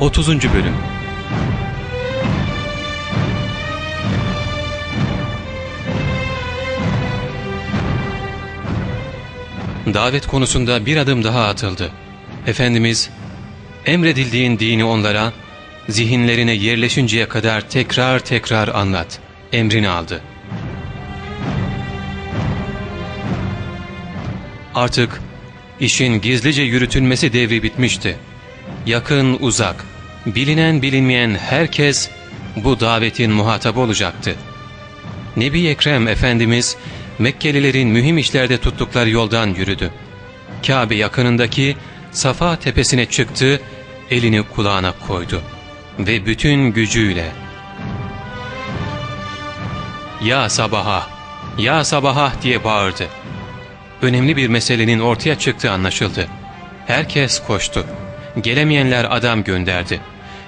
30. Bölüm Davet konusunda bir adım daha atıldı. Efendimiz, emredildiğin dini onlara, zihinlerine yerleşinceye kadar tekrar tekrar anlat, emrini aldı. Artık işin gizlice yürütülmesi devri bitmişti. Yakın uzak, bilinen bilinmeyen herkes bu davetin muhatabı olacaktı. Nebi Ekrem Efendimiz Mekkelilerin mühim işlerde tuttukları yoldan yürüdü. Kabe yakınındaki Safa tepesine çıktı, elini kulağına koydu ve bütün gücüyle ''Ya sabaha, ya sabaha'' diye bağırdı. Önemli bir meselenin ortaya çıktığı anlaşıldı. Herkes koştu. Gelemeyenler adam gönderdi.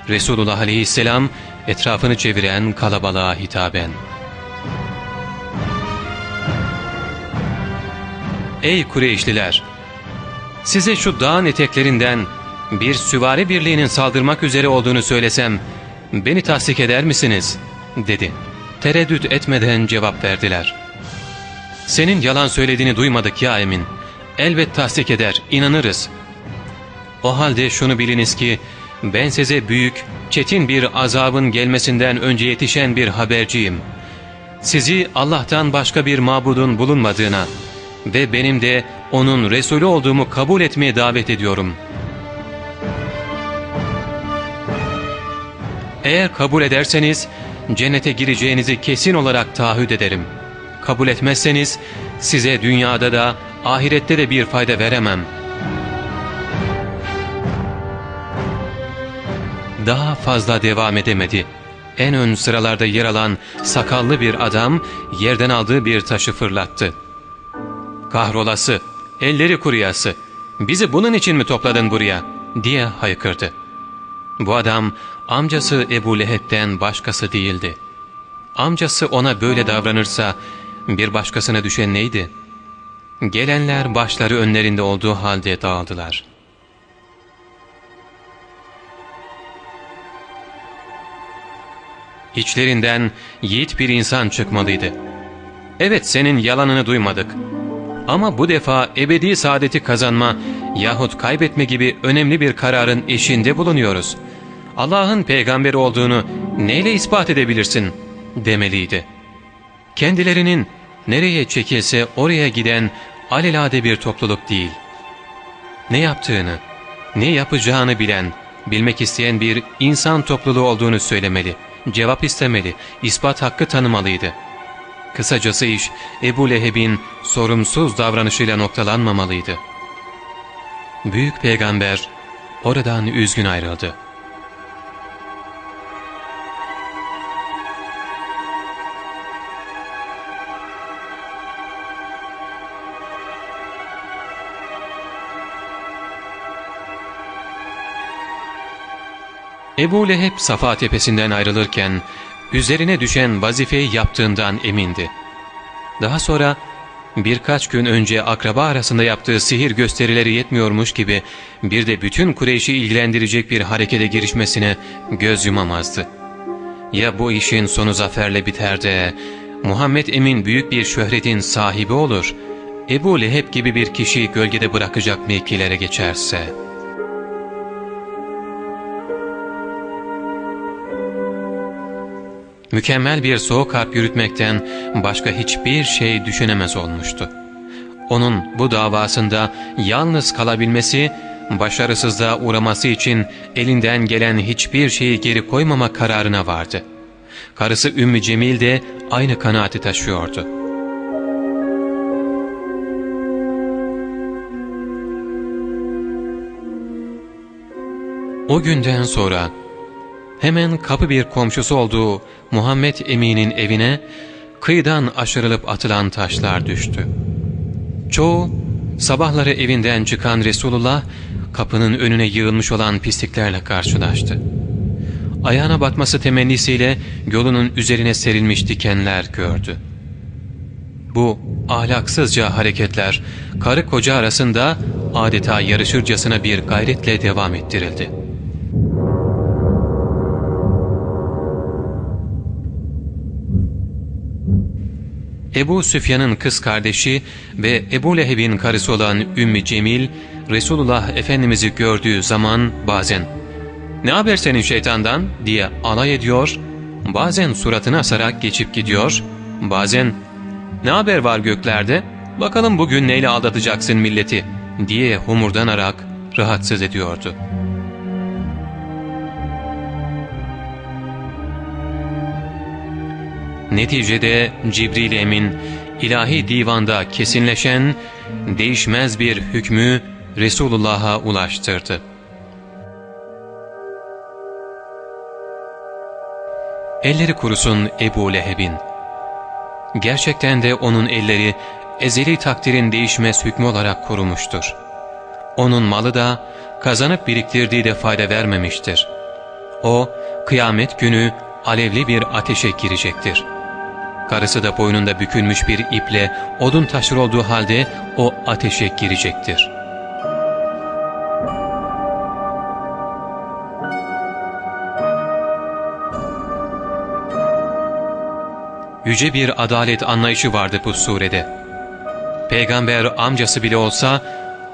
Resulullah aleyhisselam etrafını çeviren kalabalığa hitaben ''Ey Kureyşliler! Size şu dağın eteklerinden bir süvari birliğinin saldırmak üzere olduğunu söylesem beni tasdik eder misiniz?'' dedi. Tereddüt etmeden cevap verdiler. ''Senin yalan söylediğini duymadık ya Emin. Elbet tasdik eder, inanırız.'' O halde şunu biliniz ki ben size büyük, çetin bir azabın gelmesinden önce yetişen bir haberciyim. Sizi Allah'tan başka bir mabudun bulunmadığına, ve benim de onun Resulü olduğumu kabul etmeye davet ediyorum. Eğer kabul ederseniz cennete gireceğinizi kesin olarak taahhüt ederim. Kabul etmezseniz size dünyada da ahirette de bir fayda veremem. Daha fazla devam edemedi. En ön sıralarda yer alan sakallı bir adam yerden aldığı bir taşı fırlattı. Kahrolası, elleri kuruyası, bizi bunun için mi topladın buraya diye haykırdı. Bu adam amcası Ebu Leheb'den başkası değildi. Amcası ona böyle davranırsa bir başkasına düşen neydi? Gelenler başları önlerinde olduğu halde dağıldılar. İçlerinden yiğit bir insan çıkmalıydı. Evet senin yalanını duymadık. Ama bu defa ebedi saadeti kazanma yahut kaybetme gibi önemli bir kararın eşinde bulunuyoruz. Allah'ın peygamberi olduğunu neyle ispat edebilirsin demeliydi. Kendilerinin nereye çekilse oraya giden alelade bir topluluk değil. Ne yaptığını, ne yapacağını bilen, bilmek isteyen bir insan topluluğu olduğunu söylemeli, cevap istemeli, ispat hakkı tanımalıydı.'' Kısacası iş Ebu Leheb'in sorumsuz davranışıyla noktalanmamalıydı. Büyük peygamber oradan üzgün ayrıldı. Ebu Leheb Safa tepesinden ayrılırken üzerine düşen vazifeyi yaptığından emindi. Daha sonra birkaç gün önce akraba arasında yaptığı sihir gösterileri yetmiyormuş gibi bir de bütün Kureyş'i ilgilendirecek bir harekete girişmesine göz yumamazdı. Ya bu işin sonu zaferle biter de Muhammed Emin büyük bir şöhretin sahibi olur, Ebu Leheb gibi bir kişiyi gölgede bırakacak mevkilere geçerse... mükemmel bir soğuk harp yürütmekten başka hiçbir şey düşünemez olmuştu. Onun bu davasında yalnız kalabilmesi, başarısızlığa uğraması için elinden gelen hiçbir şeyi geri koymama kararına vardı. Karısı Ümmü Cemil de aynı kanaati taşıyordu. O günden sonra hemen kapı bir komşusu olduğu Muhammed Emin'in evine kıyıdan aşırılıp atılan taşlar düştü. Çoğu sabahları evinden çıkan Resulullah kapının önüne yığılmış olan pisliklerle karşılaştı. Ayağına batması temennisiyle yolunun üzerine serilmiş dikenler gördü. Bu ahlaksızca hareketler karı koca arasında adeta yarışırcasına bir gayretle devam ettirildi. Ebu Süfyan'ın kız kardeşi ve Ebu Leheb'in karısı olan Ümmü Cemil, Resulullah Efendimiz'i gördüğü zaman bazen ''Ne haber senin şeytandan?'' diye alay ediyor, bazen suratını asarak geçip gidiyor, bazen ''Ne haber var göklerde? Bakalım bugün neyle aldatacaksın milleti?'' diye homurdanarak rahatsız ediyordu. Neticede Cibril Emin ilahi divanda kesinleşen değişmez bir hükmü Resulullah'a ulaştırdı. Elleri kurusun Ebu Leheb'in. Gerçekten de onun elleri ezeli takdirin değişmez hükmü olarak kurumuştur. Onun malı da kazanıp biriktirdiği de fayda vermemiştir. O kıyamet günü alevli bir ateşe girecektir. Karısı da boynunda bükülmüş bir iple odun taşır olduğu halde o ateşe girecektir. Yüce bir adalet anlayışı vardı bu surede. Peygamber amcası bile olsa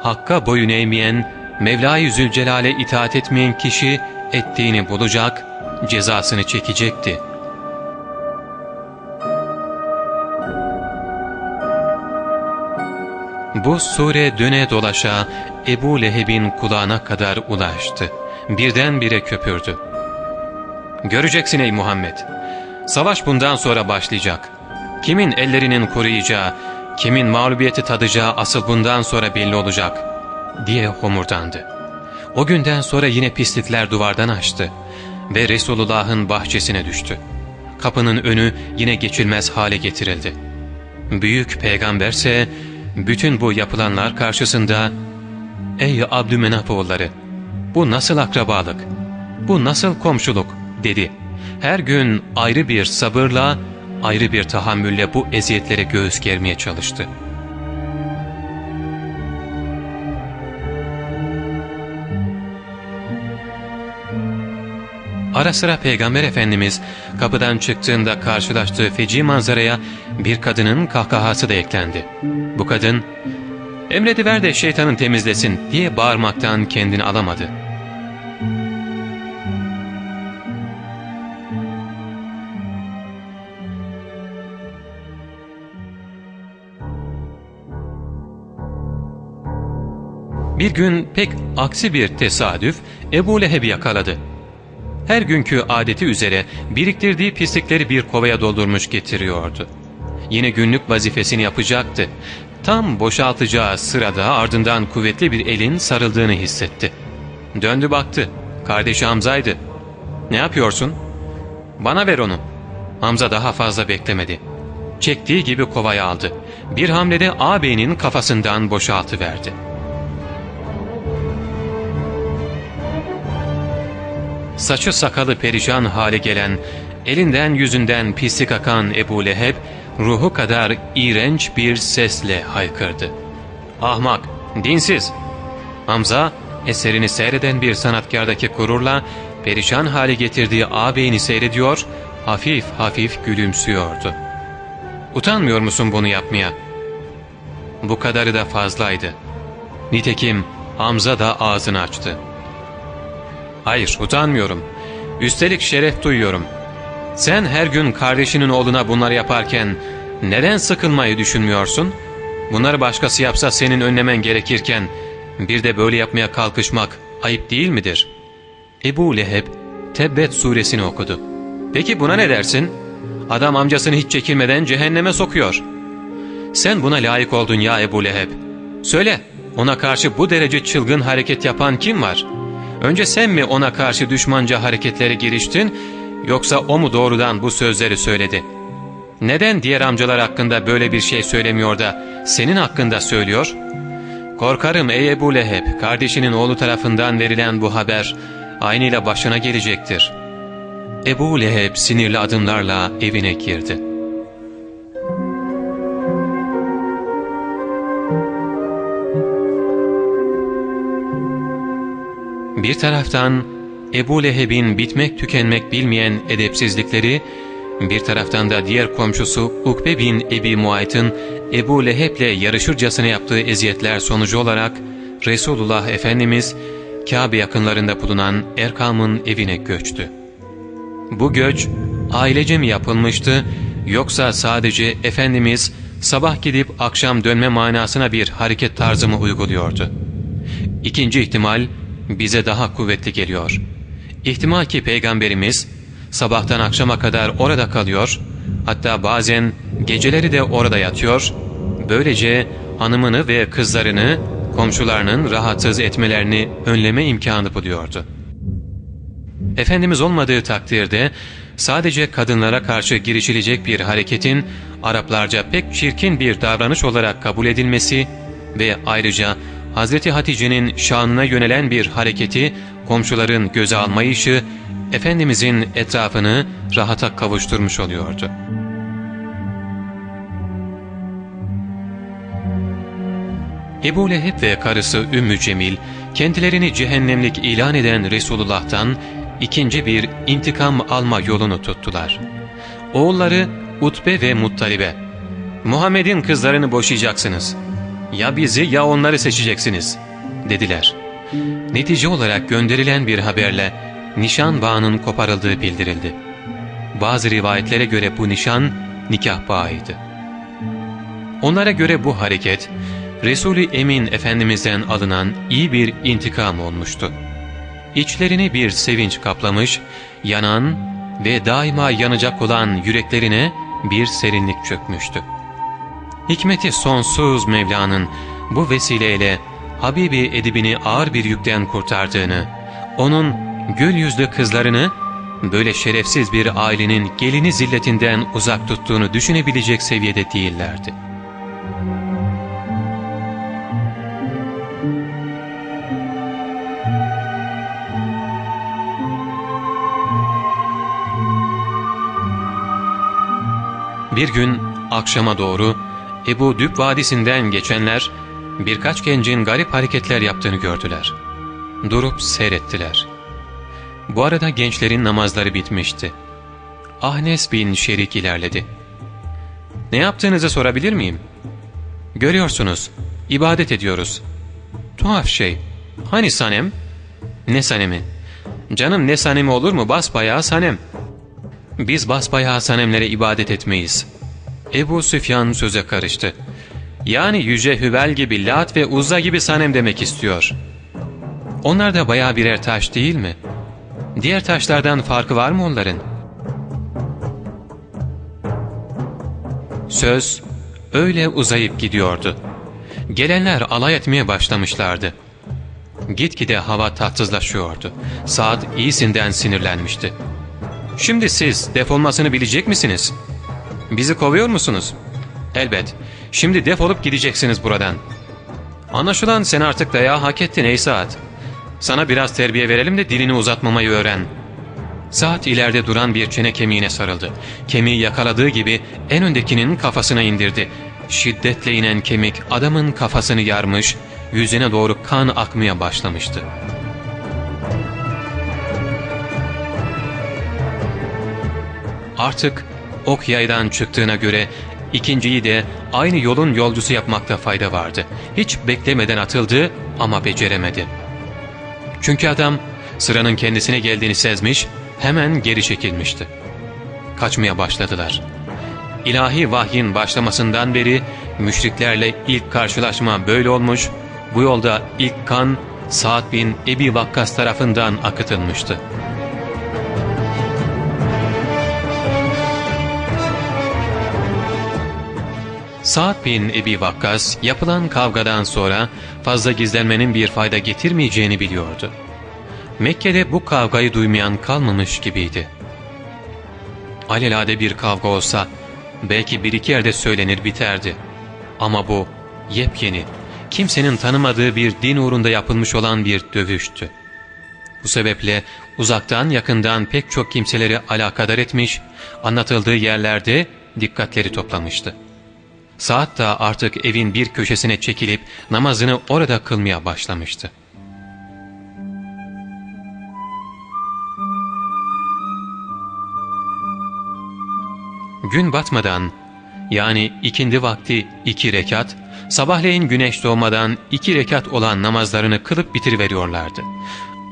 Hakk'a boyun eğmeyen, Mevla-i Zülcelal'e itaat etmeyen kişi ettiğini bulacak, cezasını çekecekti. Bu sure döne dolaşa Ebu Leheb'in kulağına kadar ulaştı. Birdenbire köpürdü. Göreceksin ey Muhammed. Savaş bundan sonra başlayacak. Kimin ellerinin koruyacağı, kimin mağlubiyeti tadacağı asıl bundan sonra belli olacak, diye homurdandı. O günden sonra yine pislikler duvardan açtı ve Resulullah'ın bahçesine düştü. Kapının önü yine geçilmez hale getirildi. Büyük peygamberse bütün bu yapılanlar karşısında ''Ey Abdümenaf oğulları, bu nasıl akrabalık, bu nasıl komşuluk?'' dedi. Her gün ayrı bir sabırla, ayrı bir tahammülle bu eziyetlere göğüs germeye çalıştı. Ara sıra Peygamber Efendimiz kapıdan çıktığında karşılaştığı feci manzaraya bir kadının kahkahası da eklendi. Bu kadın, ''Emrediver de şeytanın temizlesin'' diye bağırmaktan kendini alamadı. Bir gün pek aksi bir tesadüf Ebu Leheb'i yakaladı. Her günkü adeti üzere biriktirdiği pislikleri bir kovaya doldurmuş getiriyordu. Yine günlük vazifesini yapacaktı. Tam boşaltacağı sırada ardından kuvvetli bir elin sarıldığını hissetti. Döndü baktı. Kardeşi Hamza'ydı. ''Ne yapıyorsun?'' ''Bana ver onu.'' Hamza daha fazla beklemedi. Çektiği gibi kovayı aldı. Bir hamlede ağabeyinin kafasından boşaltıverdi. Saçı sakalı perişan hale gelen, elinden yüzünden pislik akan Ebu Leheb, ruhu kadar iğrenç bir sesle haykırdı. Ahmak, dinsiz! Hamza, eserini seyreden bir sanatkardaki gururla, perişan hale getirdiği ağabeyini seyrediyor, hafif hafif gülümsüyordu. Utanmıyor musun bunu yapmaya? Bu kadarı da fazlaydı. Nitekim Hamza da ağzını açtı. Hayır, utanmıyorum. Üstelik şeref duyuyorum. Sen her gün kardeşinin oğluna bunları yaparken neden sıkılmayı düşünmüyorsun? Bunları başkası yapsa senin önlemen gerekirken bir de böyle yapmaya kalkışmak ayıp değil midir? Ebu Leheb Tebbet suresini okudu. Peki buna ne dersin? Adam amcasını hiç çekilmeden cehenneme sokuyor. Sen buna layık oldun ya Ebu Leheb. Söyle, ona karşı bu derece çılgın hareket yapan kim var?'' Önce sen mi ona karşı düşmanca hareketlere giriştin yoksa o mu doğrudan bu sözleri söyledi? Neden diğer amcalar hakkında böyle bir şey söylemiyor da senin hakkında söylüyor? Korkarım ey Ebu Leheb kardeşinin oğlu tarafından verilen bu haber aynıyla başına gelecektir. Ebu Leheb sinirli adımlarla evine girdi. Bir taraftan Ebu Leheb'in bitmek tükenmek bilmeyen edepsizlikleri, Bir taraftan da diğer komşusu Ukbe bin Ebi Muayt'ın Ebu Leheb'le yarışırcasına yaptığı eziyetler sonucu olarak Resulullah Efendimiz Kabe yakınlarında bulunan Erkam'ın evine göçtü. Bu göç ailece mi yapılmıştı yoksa sadece Efendimiz sabah gidip akşam dönme manasına bir hareket tarzı mı uyguluyordu? İkinci ihtimal bize daha kuvvetli geliyor. İhtimal ki Peygamberimiz sabahtan akşama kadar orada kalıyor, hatta bazen geceleri de orada yatıyor, böylece hanımını ve kızlarını komşularının rahatsız etmelerini önleme imkanı buluyordu. Efendimiz olmadığı takdirde sadece kadınlara karşı girişilecek bir hareketin Araplarca pek çirkin bir davranış olarak kabul edilmesi ve ayrıca Hazreti Hatice'nin şanına yönelen bir hareketi komşuların göze almayışı Efendimizin etrafını rahata kavuşturmuş oluyordu. Ebu Leheb ve karısı Ümmü Cemil kendilerini cehennemlik ilan eden Resulullah'tan ikinci bir intikam alma yolunu tuttular. Oğulları Utbe ve Muttalibe, ''Muhammed'in kızlarını boşayacaksınız. Ya bizi ya onları seçeceksiniz.'' dediler. Netice olarak gönderilen bir haberle nişan bağının koparıldığı bildirildi. Bazı rivayetlere göre bu nişan nikah bağıydı. Onlara göre bu hareket, Resul-i Emin Efendimiz'den alınan iyi bir intikam olmuştu. İçlerini bir sevinç kaplamış, yanan ve daima yanacak olan yüreklerine bir serinlik çökmüştü. Hikmeti sonsuz Mevla'nın bu vesileyle Habibi edibini ağır bir yükten kurtardığını, onun gül yüzlü kızlarını böyle şerefsiz bir ailenin gelini zilletinden uzak tuttuğunu düşünebilecek seviyede değillerdi. Bir gün akşama doğru Ebu Düb Vadisi'nden geçenler birkaç gencin garip hareketler yaptığını gördüler. Durup seyrettiler. Bu arada gençlerin namazları bitmişti. Ahnes bin Şerik ilerledi. ''Ne yaptığınızı sorabilir miyim?'' ''Görüyorsunuz, ibadet ediyoruz.'' ''Tuhaf şey, hani sanem?'' ''Ne sanemi?'' ''Canım ne sanemi olur mu basbayağı sanem.'' Biz basbayağı sanemlere ibadet etmeyiz. Ebu Süfyan söze karıştı. Yani Yüce Hübel gibi Lat ve Uzza gibi sanem demek istiyor. Onlar da bayağı birer taş değil mi? Diğer taşlardan farkı var mı onların? Söz öyle uzayıp gidiyordu. Gelenler alay etmeye başlamışlardı. Gitgide hava tatsızlaşıyordu. Saat iyisinden sinirlenmişti. Şimdi siz defolmasını bilecek misiniz? Bizi kovuyor musunuz? Elbet. Şimdi defolup gideceksiniz buradan. Anlaşılan sen artık dayağı hak ettin ey Saat. Sana biraz terbiye verelim de dilini uzatmamayı öğren. Saat ileride duran bir çene kemiğine sarıldı. Kemiği yakaladığı gibi en öndekinin kafasına indirdi. Şiddetle inen kemik adamın kafasını yarmış, yüzüne doğru kan akmaya başlamıştı. Artık ok yaydan çıktığına göre ikinciyi de aynı yolun yolcusu yapmakta fayda vardı. Hiç beklemeden atıldı ama beceremedi. Çünkü adam sıranın kendisine geldiğini sezmiş, hemen geri çekilmişti. Kaçmaya başladılar. İlahi vahyin başlamasından beri müşriklerle ilk karşılaşma böyle olmuş, bu yolda ilk kan Sa'd bin Ebi Vakkas tarafından akıtılmıştı. Sa'd bin Ebi Vakkas yapılan kavgadan sonra fazla gizlenmenin bir fayda getirmeyeceğini biliyordu. Mekke'de bu kavgayı duymayan kalmamış gibiydi. Alelade bir kavga olsa belki bir iki yerde söylenir biterdi. Ama bu yepyeni, kimsenin tanımadığı bir din uğrunda yapılmış olan bir dövüştü. Bu sebeple uzaktan yakından pek çok kimseleri alakadar etmiş, anlatıldığı yerlerde dikkatleri toplamıştı. Saat da artık evin bir köşesine çekilip namazını orada kılmaya başlamıştı. gün batmadan yani ikindi vakti iki rekat, sabahleyin güneş doğmadan iki rekat olan namazlarını kılıp bitiriveriyorlardı.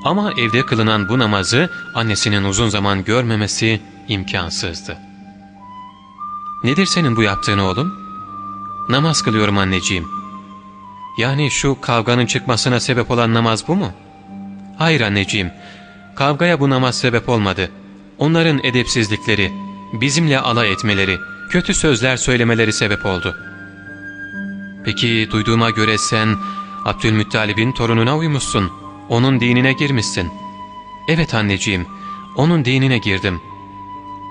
Ama evde kılınan bu namazı annesinin uzun zaman görmemesi imkansızdı. ''Nedir senin bu yaptığın oğlum?'' ''Namaz kılıyorum anneciğim.'' ''Yani şu kavganın çıkmasına sebep olan namaz bu mu?'' ''Hayır anneciğim, kavgaya bu namaz sebep olmadı. Onların edepsizlikleri, bizimle alay etmeleri, kötü sözler söylemeleri sebep oldu.'' ''Peki duyduğuma göre sen Abdülmuttalib'in torununa uymuşsun, onun dinine girmişsin.'' ''Evet anneciğim, onun dinine girdim.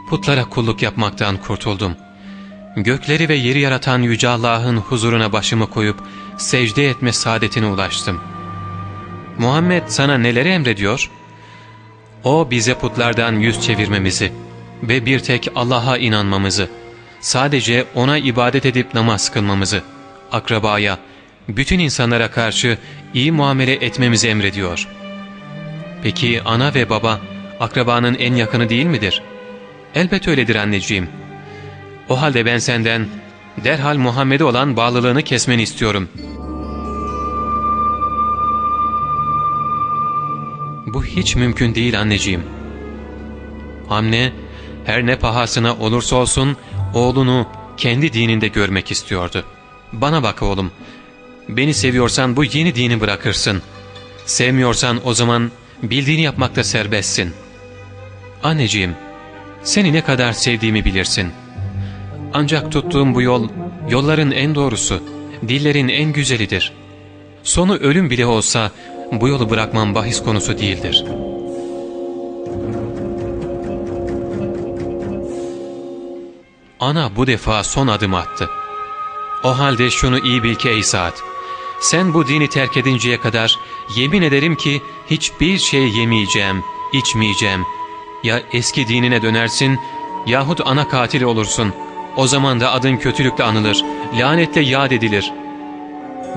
Putlara kulluk yapmaktan kurtuldum. Gökleri ve yeri yaratan Yüce Allah'ın huzuruna başımı koyup secde etme saadetine ulaştım. Muhammed sana neleri emrediyor? O bize putlardan yüz çevirmemizi ve bir tek Allah'a inanmamızı, sadece O'na ibadet edip namaz kılmamızı, akrabaya, bütün insanlara karşı iyi muamele etmemizi emrediyor. Peki ana ve baba akrabanın en yakını değil midir? Elbet öyledir anneciğim. O halde ben senden derhal Muhammed'e olan bağlılığını kesmeni istiyorum. Bu hiç mümkün değil anneciğim. Hamne her ne pahasına olursa olsun oğlunu kendi dininde görmek istiyordu. Bana bak oğlum, beni seviyorsan bu yeni dini bırakırsın. Sevmiyorsan o zaman bildiğini yapmakta serbestsin. Anneciğim, seni ne kadar sevdiğimi bilirsin. Ancak tuttuğum bu yol, yolların en doğrusu, dillerin en güzelidir. Sonu ölüm bile olsa bu yolu bırakmam bahis konusu değildir. Ana bu defa son adım attı. O halde şunu iyi bil ki ey Saad, sen bu dini terk edinceye kadar yemin ederim ki hiçbir şey yemeyeceğim, içmeyeceğim. Ya eski dinine dönersin yahut ana katil olursun. O zaman da adın kötülükle anılır, lanetle yad edilir.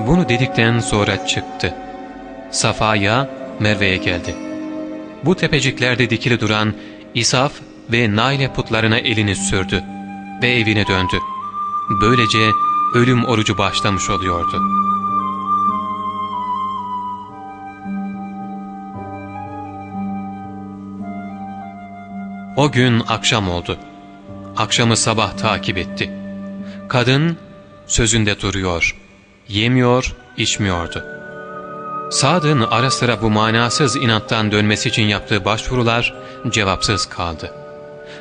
Bunu dedikten sonra çıktı. Safa'ya, Merve'ye geldi. Bu tepeciklerde dikili duran İsaf ve Naile putlarına elini sürdü ve evine döndü. Böylece ölüm orucu başlamış oluyordu. O gün akşam oldu. Akşamı sabah takip etti. Kadın sözünde duruyor, yemiyor, içmiyordu. Sad'ın ara sıra bu manasız inattan dönmesi için yaptığı başvurular cevapsız kaldı.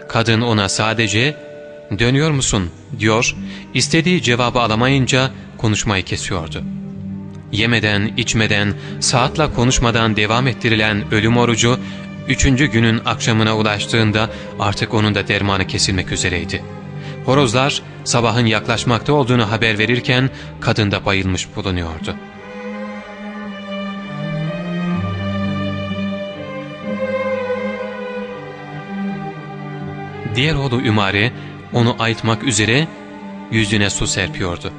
Kadın ona sadece ''Dönüyor musun?'' diyor, istediği cevabı alamayınca konuşmayı kesiyordu. Yemeden, içmeden, saatla konuşmadan devam ettirilen ölüm orucu, üçüncü günün akşamına ulaştığında artık onun da dermanı kesilmek üzereydi. Horozlar sabahın yaklaşmakta olduğunu haber verirken kadın da bayılmış bulunuyordu. Diğer oğlu Ümare onu ayıtmak üzere yüzüne su serpiyordu.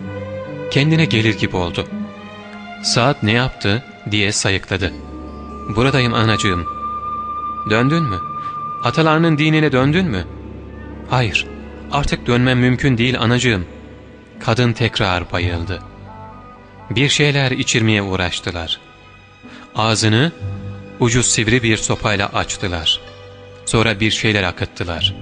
Kendine gelir gibi oldu. Saat ne yaptı diye sayıkladı. Buradayım anacığım. Döndün mü? Atalarının dinine döndün mü? Hayır, artık dönmem mümkün değil anacığım. Kadın tekrar bayıldı. Bir şeyler içirmeye uğraştılar. Ağzını ucu sivri bir sopayla açtılar. Sonra bir şeyler akıttılar.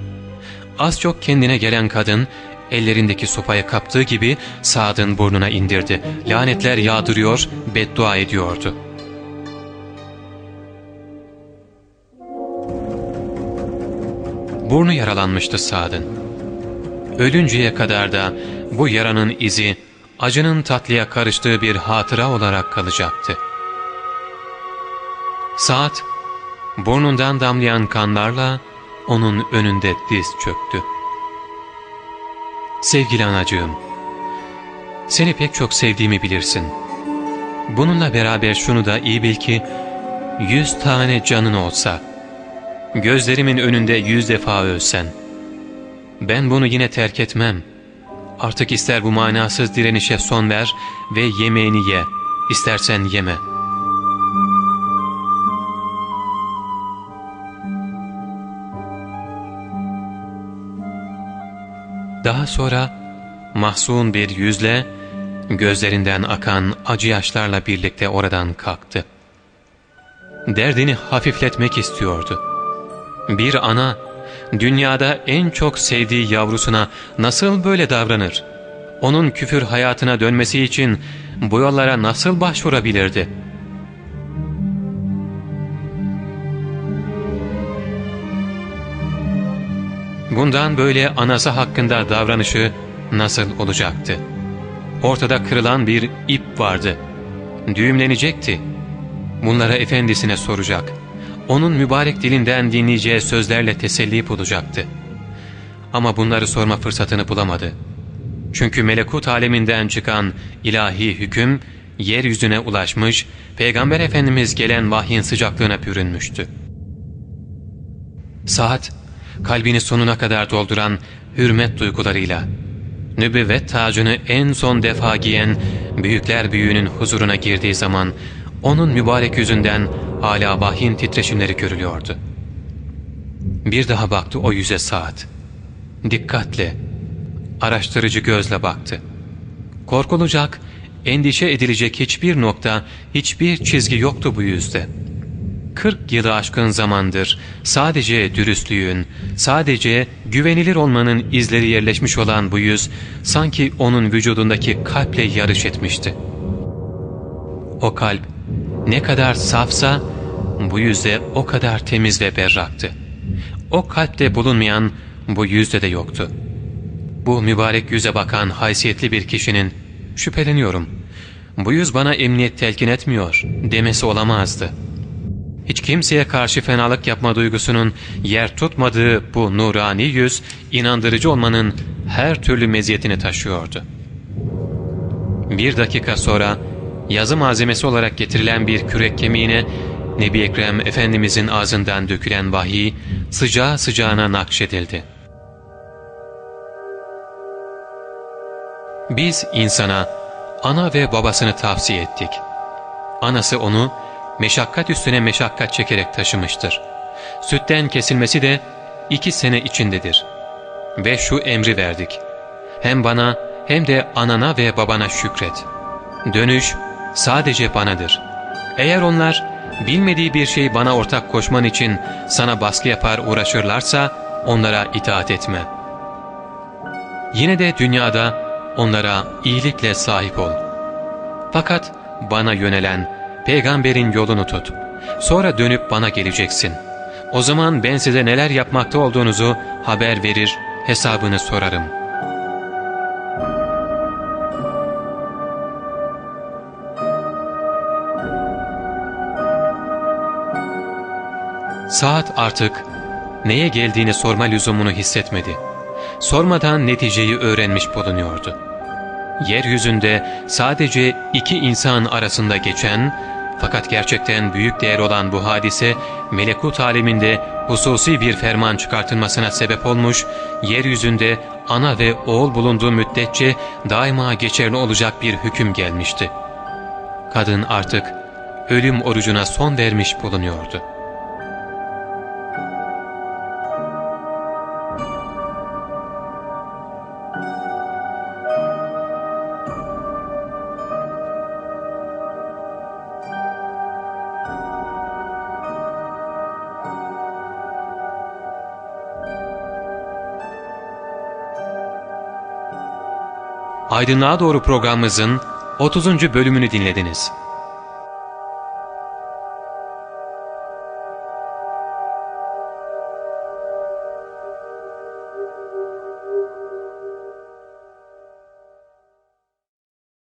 Az çok kendine gelen kadın ellerindeki sopaya kaptığı gibi Saad'ın burnuna indirdi. Lanetler yağdırıyor, beddua ediyordu. Burnu yaralanmıştı Saad'ın. Ölünceye kadar da bu yaranın izi acının tatlıya karıştığı bir hatıra olarak kalacaktı. Saad, burnundan damlayan kanlarla onun önünde diz çöktü. Sevgili anacığım, seni pek çok sevdiğimi bilirsin. Bununla beraber şunu da iyi bil ki, yüz tane canın olsa, gözlerimin önünde yüz defa ölsen, ben bunu yine terk etmem. Artık ister bu manasız direnişe son ver ve yemeğini ye, istersen yeme.'' Daha sonra mahzun bir yüzle gözlerinden akan acı yaşlarla birlikte oradan kalktı. Derdini hafifletmek istiyordu. Bir ana dünyada en çok sevdiği yavrusuna nasıl böyle davranır? Onun küfür hayatına dönmesi için bu yollara nasıl başvurabilirdi? Bundan böyle anası hakkında davranışı nasıl olacaktı? Ortada kırılan bir ip vardı. Düğümlenecekti. Bunlara efendisine soracak. Onun mübarek dilinden dinleyeceği sözlerle teselli bulacaktı. Ama bunları sorma fırsatını bulamadı. Çünkü melekut aleminden çıkan ilahi hüküm yeryüzüne ulaşmış, Peygamber Efendimiz gelen vahyin sıcaklığına pürünmüştü. Saat, kalbini sonuna kadar dolduran hürmet duygularıyla, nübüvvet tacını en son defa giyen büyükler büyüğünün huzuruna girdiği zaman onun mübarek yüzünden hala vahyin titreşimleri görülüyordu. Bir daha baktı o yüze saat. Dikkatle, araştırıcı gözle baktı. Korkulacak, endişe edilecek hiçbir nokta, hiçbir çizgi yoktu bu yüzde. Kırk yılı aşkın zamandır sadece dürüstlüğün, sadece güvenilir olmanın izleri yerleşmiş olan bu yüz, sanki onun vücudundaki kalple yarış etmişti. O kalp ne kadar safsa, bu yüzde o kadar temiz ve berraktı. O kalpte bulunmayan bu yüzde de yoktu. Bu mübarek yüze bakan haysiyetli bir kişinin, şüpheleniyorum, bu yüz bana emniyet telkin etmiyor demesi olamazdı. Hiç kimseye karşı fenalık yapma duygusunun yer tutmadığı bu nurani yüz, inandırıcı olmanın her türlü meziyetini taşıyordu. Bir dakika sonra yazı malzemesi olarak getirilen bir kürek kemiğine Nebi Ekrem Efendimizin ağzından dökülen vahiy sıcağı sıcağına nakşedildi. Biz insana ana ve babasını tavsiye ettik. Anası onu meşakkat üstüne meşakkat çekerek taşımıştır. Sütten kesilmesi de iki sene içindedir. Ve şu emri verdik. Hem bana hem de anana ve babana şükret. Dönüş sadece banadır. Eğer onlar bilmediği bir şeyi bana ortak koşman için sana baskı yapar uğraşırlarsa onlara itaat etme. Yine de dünyada onlara iyilikle sahip ol. Fakat bana yönelen peygamberin yolunu tut. Sonra dönüp bana geleceksin. O zaman ben size neler yapmakta olduğunuzu haber verir, hesabını sorarım. Saat artık neye geldiğini sorma lüzumunu hissetmedi. Sormadan neticeyi öğrenmiş bulunuyordu. Yeryüzünde sadece iki insan arasında geçen fakat gerçekten büyük değer olan bu hadise melekut aleminde hususi bir ferman çıkartılmasına sebep olmuş, yeryüzünde ana ve oğul bulunduğu müddetçe daima geçerli olacak bir hüküm gelmişti. Kadın artık ölüm orucuna son vermiş bulunuyordu. Aydınlığa Doğru programımızın 30. bölümünü dinlediniz.